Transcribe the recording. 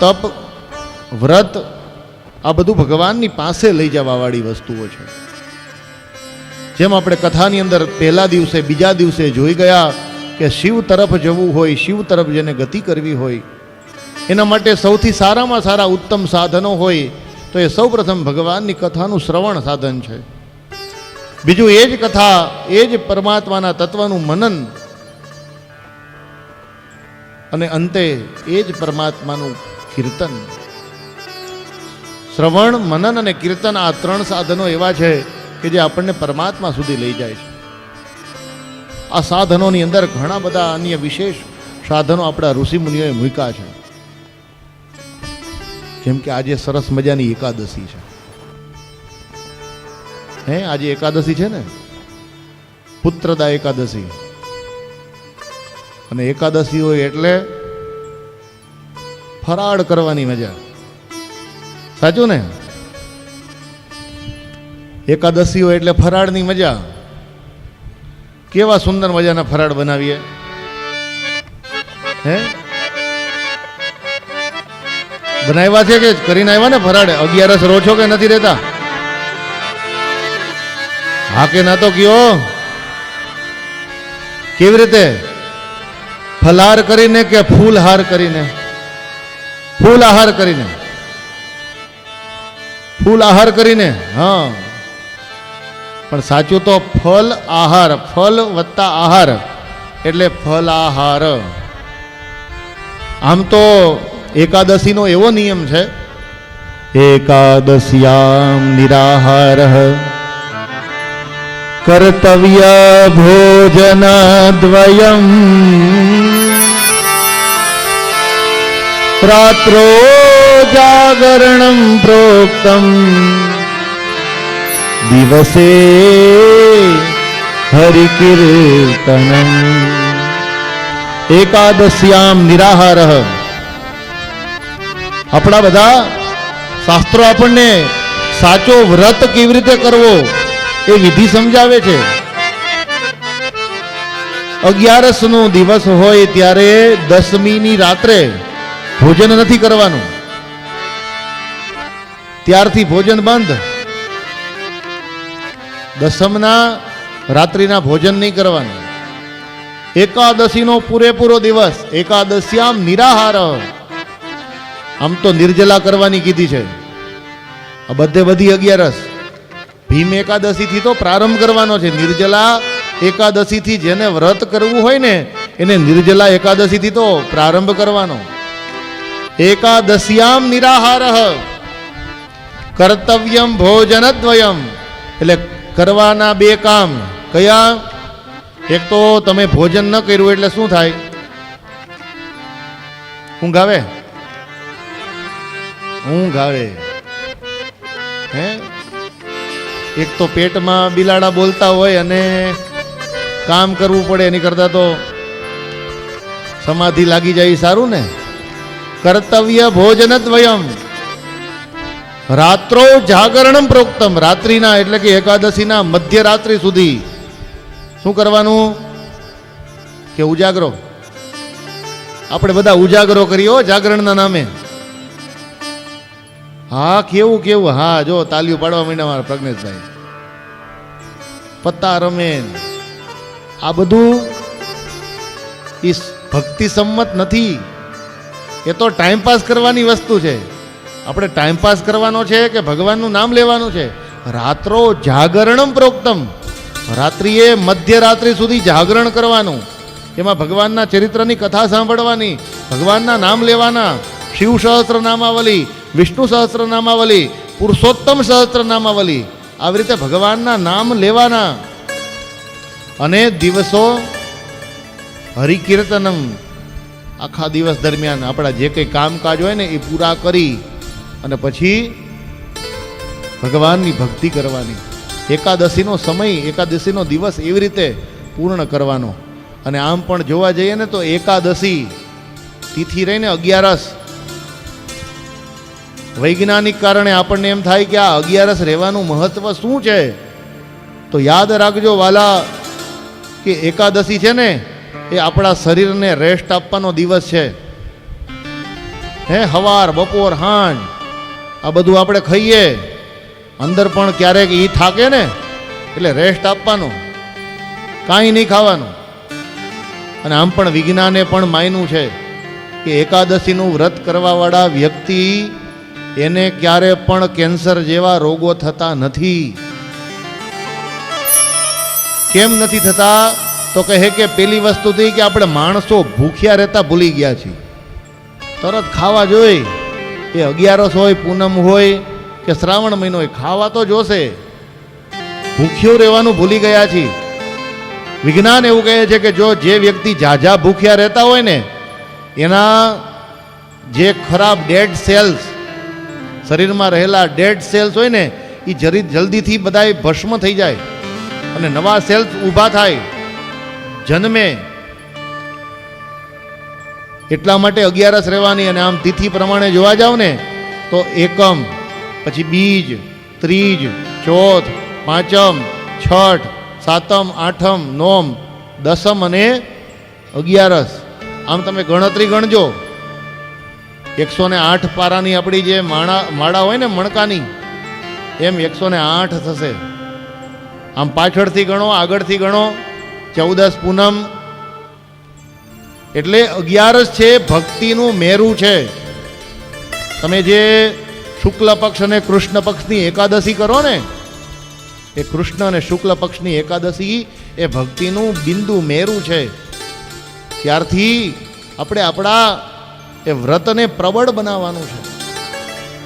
તપ, વ્રત, આ બધું ભગવાનની પાસે લઈ જવાવાળી વસ્તુઓ છે. જેમ આપણે કથાની અંદર પહેલા દિવસે, બીજા દિવસે જોઈ ગયા કે શિવ તરફ જવું હોય, શિવ તરફ જેને ગતિ કરવી હોય, એના માટે સૌથી સારામાં સારા ઉત્તમ સાધનો હોય, તો એ સૌપ્રથમ ભગવાનની કથાનું શ્રવણ સાધન છે. બીજું એ જ કથા, એ જ પરમાત્માના તત્વનું મનન. અને અંતે એ જ પરમાત્માનું કીર્તન. શ્રવણ, મનન અને કીર્તન આ ત્રણ સાધનો એવા છે કે જે આપણને પરમાત્મા સુધી લઈ જાય છે. આ સાધનોની અંદર ઘણા બધા અન્ય વિશેષ સાધનો આપણા ઋષિમુનિઓએ મૂક્યા છે. જેમ કે આજે સરસ મજાની એકાદશી છે. હે, આજે એકાદશી છે ને? પુત્રદા એકાદશી. અને એકાદશી હોય એટલે ફરાળ કરવાની મજા. સાચું ને? એકાદશી હોય એટલે ફરાળની મજા. કેવા સુંદર મજાના ફરાળ બનાવીએ? હે? બનાવ્યા છે કે કરીને આવ્યા ને ફરાળે? અગિયારસ રો કે નથી રહેતા? હા કે ના તો કયો? કેવી રીતે? ફલાર કરીને કે ફૂલહાર કરીને? ફૂલ આહાર કરીને. ફૂલ આહાર કરીને, હા. પણ સાચું તો ફલ આહાર, ફલ વત્તા આહાર, એટલે ફલ આહાર. આમ તો એકાદશીનો એવો નિયમ છે. એકાદશ્યામ નિરાહાર. કર્તવ્ય ભોજન દ્વયમ. રાત્રો જાગરણમ પ્રોક્તમ. દિવસે હરિકીર્તનમ. એકાદશ્યામ નિરાહાર. આપણા બધા શાસ્ત્રો આપણને સાચો વ્રત કેવી રીતે કરવો એ વિધિ સમજાવે છે. અગિયારસ નો દિવસ હોય ત્યારે દસમીની રાત્રે ભોજન નથી કરવાનું. ત્યારથી ભોજન બંધ. દસમના રાત્રિના ભોજન નહીં કરવાનું. એકાદશીનો પૂરેપૂરો દિવસ, એકાદશ્યામ નિરાહાર. આમ તો નિર્જલા કરવાની કીધી છે. આ બધે બધી અગિયારસ. ભીમ એકાદશીથી તો પ્રારંભ કરવાનો છે. નિર્જલા એકાદશીથી જેને વ્રત કરવું હોય ને, એને નિર્જલા એકાદશીથી તો પ્રારંભ કરવાનો. એકાદશ્યામ નિરાહાર. કર્તવ્યમ ભોજનદ્વયમ. એટલે કરવાના બે કામ. કયા? એક તો તમે ભોજન ન કર્યું એટલે શું થાય? ઊંઘ આવે? ઊંઘ આવે. હે? એક તો પેટમાં બિલાડા બોલતા હોય અને કામ કરવું પડે એની કરતા તો સમાધિ લાગી જાય સારું ને? કર્તવ્ય ભોજન દ્વયમ રાત્રો જાગરણમ પ્રોક્તમ રાત્રિના એટલે કે એકાદશીના મધ્યરાત્રિ સુધી। શું કરવાનું? કે ઉજાગરો? આપણે બધા ઉજાગરો કરીએ જાગરણના નામે. હા, કેવું કેવું? હા, જો, તાલીઓ પાડવા માંડ્યા મારા પ્રજ્ઞેશભાઈ. પત્તા રમે આ બધું ઈ ભક્તિ સંમત નથી. એ તો ટાઈમ પાસ કરવાની વસ્તુ છે. આપણે ટાઈમ પાસ કરવાનો છે કે ભગવાનનું નામ લેવાનું છે? રાત્રો જાગરણમ પ્રોક્તમ. રાત્રિએ મધ્યરાત્રિ સુધી જાગરણ કરવાનું. એમાં ભગવાનના ચરિત્રની કથા સાંભળવાની, ભગવાનના નામ લેવાના, શિવ સહસ્ત્ર નામાવલી વિષ્ણુ સહસ્ત્ર નામાવલી પુરુષોત્તમ સહસ્ત્ર નામાવલી આવી રીતે ભગવાનના નામ લેવાના. અને દિવસો હરિકીર્તનમ. આખા દિવસ દરમિયાન આપણા જે કંઈ કામકાજ હોય ને એ પૂરા કરી અને પછી ભગવાનની ભક્તિ કરવાની. એકાદશીનો સમય, એકાદશીનો દિવસ એવી રીતે પૂર્ણ કરવાનો. અને આમ પણ જોવા જઈએ ને તો એકાદશી તિથિ રહીને અગિયારસ. વૈજ્ઞાનિક કારણે આપણને એમ થાય કે આ અગિયારસ રહેવાનું મહત્વ શું છે? તો યાદ રાખજો વાલા, કે એકાદશી છે ને એ આપણા શરીરને રેસ્ટ આપવાનો દિવસ છે. હે, હવાર, બપોર, હાંજ, આ બધું આપણે ખાઈએ. અંદર પણ ક્યારેક એ થાકે ને, એટલે રેસ્ટ આપવાનું. કાંઈ નહીં ખાવાનું. અને આમ પણ વિજ્ઞાને પણ માન્યું છે કે એકાદશીનું વ્રત કરવાવાળા વ્યક્તિ એને ક્યારે પણ કેન્સર જેવા રોગો થતા નથી. કેમ નથી થતા? તો કહે કે પેલી વસ્તુ થઈ કે આપણે માણસો ભૂખ્યા રહેતા ભૂલી ગયા છીએ. તરત ખાવા જોઈ. એ અગિયારસ હોય, પૂનમ હોય કે શ્રાવણ મહિનો હોય, ખાવા તો જોશે. ભૂખ્યું રહેવાનું ભૂલી ગયા છીએ. વિજ્ઞાન એવું કહે છે કે જો જે વ્યક્તિ ઝાઝા ભૂખ્યા રહેતા હોય ને, એના જે ખરાબ ડેડ સેલ્સ શરીરમાં રહેલા ડેડ સેલ્સ હોય ને એ જરી જલ્દીથી બધાય ભસ્મ થઈ જાય અને નવા સેલ્સ ઊભા થાય. જન્મે. એટલા માટે અગિયારસ રહેવાની અને આમ તિથિ પ્રમાણે જોવા જાવ ને, તો એકમ, પછી બીજ, ત્રીજ, ચોથ, પાંચમ, છઠ, સાતમ, આઠમ, નોમ, દસમ અને અગિયારસ. આમ તમે ગણતરી ગણજો. એકસો ને આઠ પારાની આપણી જે માળા માળા હોય ને મણકાની, એમ એકસો ને આઠ થશે. આમ પાછળથી ગણો, આગળથી ગણો. ચૌદસ પૂનમ. એટલે અગિયારસ છે ભક્તિનું મેરું છે. તમે જે શુક્લ પક્ષ અને કૃષ્ણ પક્ષની એકાદશી કરો ને, એ કૃષ્ણ અને શુક્લ પક્ષની એકાદશી એ ભક્તિનું બિંદુ મેરું છે. ત્યારથી આપણે આપણા એ વ્રતને પ્રબળ બનાવવાનું છે.